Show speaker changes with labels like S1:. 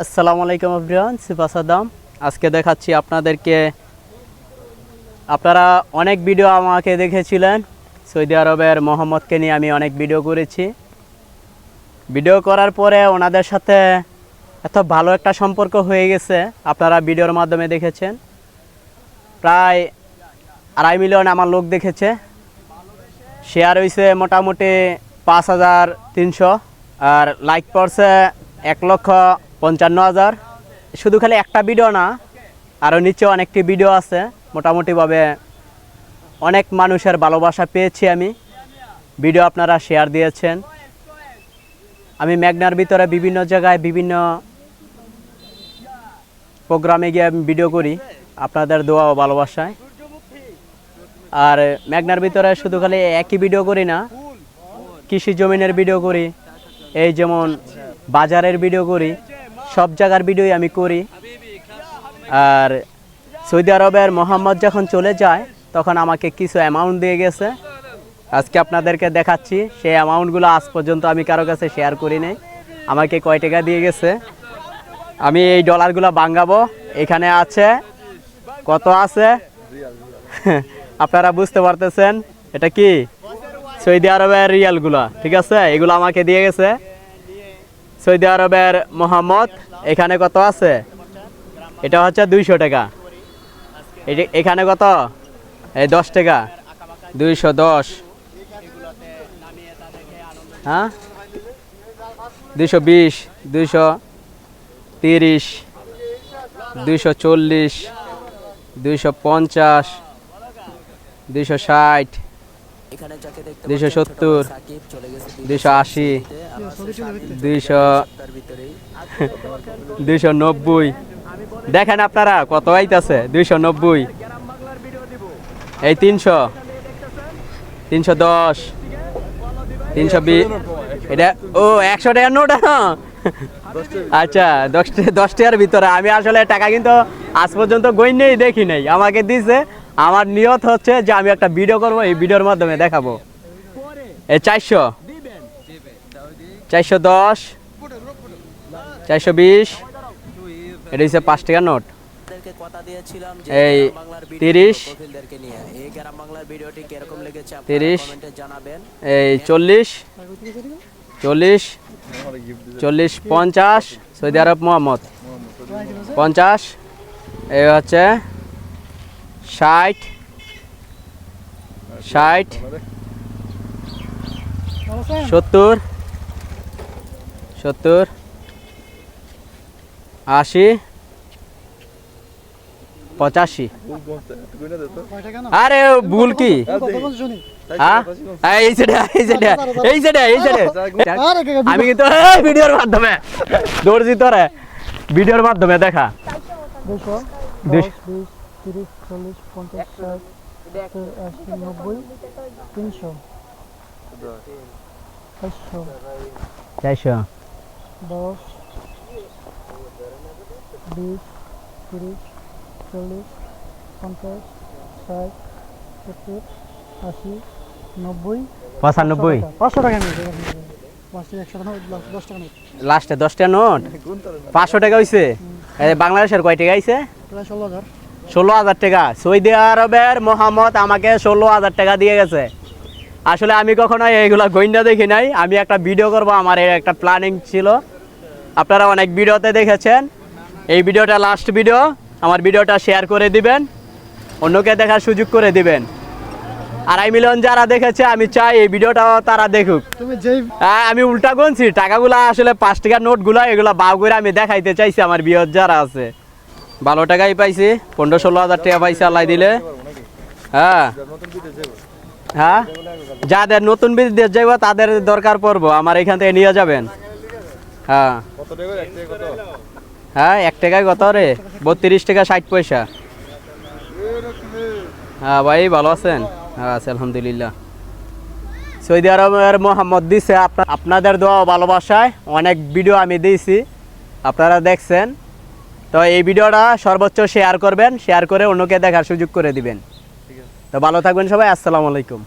S1: আসসালামু আলাইকুম আবরিয়ান সিফাসাদাম আজকে দেখাচ্ছি আপনাদেরকে, আপনারা অনেক ভিডিও আমাকে দেখেছিলেন, সৌদি আরবের মোহাম্মদকে নিয়ে আমি অনেক ভিডিও করেছি। ভিডিও করার পরে ওনাদের সাথে এত ভালো একটা সম্পর্ক হয়ে গেছে, আপনারা ভিডিওর মাধ্যমে দেখেছেন। প্রায় আড়াই মিলিয়ন আমার লোক দেখেছে। শেয়ার হয়েছে মোটামুটি পাঁচ হাজার তিনশো, আর লাইক পড়ছে এক লক্ষ পঞ্চান্ন হাজার। শুধু খালি একটা ভিডিও না আরও নিচে অনেকটি ভিডিও আছে। মোটামুটিভাবে অনেক মানুষের ভালোবাসা পেয়েছি আমি। ভিডিও আপনারা শেয়ার দিয়েছেন। আমি মেঘনার ভিতরে বিভিন্ন জায়গায় বিভিন্ন প্রোগ্রামে গিয়ে আমি ভিডিও করি, আপনাদের দোয়া ও ভালোবাসায়। আর মেঘনার ভিতরে শুধু খালি একই ভিডিও করি না, কৃষি জমিনের ভিডিও করি, এই যেমন বাজারের ভিডিও করি সব জায়গার ভিডিও আমি করি। আর সৌদি আরবের মোহাম্মদ যখন চলে যায়, তখন আমাকে কিছু অ্যামাউন্ট দিয়ে গেছে। আজকে আপনাদেরকে দেখাচ্ছি, সেই অ্যামাউন্টগুলো আজ পর্যন্ত আমি কারও কাছে শেয়ার করি নাই। আমাকে কয় টাকা দিয়ে গেছে। আমি এই ডলারগুলো বাঙ্গাবো এখানে আছে, কত আছে? আপনারা বুঝতে পারতেছেন, এটা কি? সৌদি আরবের রিয়ালগুলা ঠিক আছে? এগুলো আমাকে দিয়ে গেছে। সৌদি আরবের মোহাম্মদ এখানে কত আছে এটা হচ্ছে দুইশো টাকা এখানে কত এই দশ টাকা দুইশো দশ হ্যাঁ দুইশো বিশ দুইশো তিরিশ দুইশো চল্লিশ দুইশো পঞ্চাশ দুইশো ষাট দুইশো সত্তর, দুইশো আশি দুইশো দুইশো নব্বই। দেখেন আপনারা কত আইতাছে, দুইশো নব্বই। এই তিনশো তিনশো দশ, তিনশো বিশ। এটা, ও, একশো টাকার নোট হ্যাঁ? আচ্ছা দশ টা- দশ টাকার ভিতরে। আমি আসলে টাকা কিন্তু আজ পর্যন্ত গই নেই, দেখি নাই। আমাকে দিছে, আমার নিয়ত হচ্ছে যে আমি একটা ভিডিও করব, এই ভিডিওর মাধ্যমে দেখাবো। এই চারশো চারশো দশ চারশো বিশ। এটা হচ্ছে পাঁচ টাকার নোট। এই তিরিশ। তিরিশ। এই চল্লিশ। চল্লিশ। চল্লিশ পঞ্চাশ। Saudi Arab Mohammed. পঞ্চাশ। এই হচ্ছে ষাট। ষাট। সত্তর। সত্তর। আশি। পঁচাশি। আরে ভুল কি? হ্যাঁ? হ্যাঁ, আমি কিন্তু ভিডিওর মাধ্যমে দৌড়ছি তোরে। ভিডিওর মাধ্যমে দেখা।
S2: চারশো। দশ বিশ তিরিশ চল্লিশ পঞ্চাশ ষাট সত্তর আশি নব্বই।
S1: পঁচানব্বই।
S2: পাঁচশো টাকা
S1: লাস্টে দশটা নোট? পাঁচশো টাকা হইছে? বাংলাদেশের কয় টাকা
S2: প্রায় ষোলো হাজার।
S1: টাকা। সৌদি আরবের মোহাম্মদ আমাকে ষোলো হাজার টাকা দিয়ে গেছে। আসলে আমি কখনো এইগুলা গইন্ডা দেখি নাই। আমি একটা ভিডিও করব আমার একটা প্ল্যানিং ছিল। আপনারা অনেক ভিডিওতে দেখেছেন। এই ভিডিওটা লাস্ট ভিডিও আমার ভিডিওটা শেয়ার করে দিবেন অন্যকে দেখার সুযোগ করে দিবেন। আড়াই মিলিয়ন যারা দেখেছে আমি চাই এই ভিডিওটাও তারা দেখুক। হ্যাঁ, আমি উল্টা গুনছি টাকাগুলা আসলে পাঁচ টাকার নোটগুলো এগুলা বাউ করে আমি দেখাইতে চাইছি আমার বিয়ত যারা আছে। ভালো টাকাই পাইছি পনেরো ষোলো হাজার টাকা পাইছি আল্লাহ দিলে। হ্যাঁ। হ্যাঁ? যাদের নতুন বিদেশ যাইব তাদের দরকার পড়ব আমার এখান থেকে নিয়ে যাবেন। হ্যাঁ। হ্যাঁ এক টাকায় কত রে? বত্রিশ টাকা ষাট পয়সা। হ্যাঁ ভাই, ভালো আছেন? হ্যাঁ আছি, আলহামদুলিল্লাহ। সৌদি আরবের মোহাম্মদ দিছে আপনাদের দোয়া ভালোবাসায় অনেক ভিডিও আমি দিয়েছি। আপনারা দেখছেন। তো এই ভিডিওটা সর্বোচ্চ শেয়ার করবেন শেয়ার করে অন্যকে দেখার সুযোগ করে দিবেন। তো ভালো থাকবেন সবাই, আসসালামু আলাইকুম।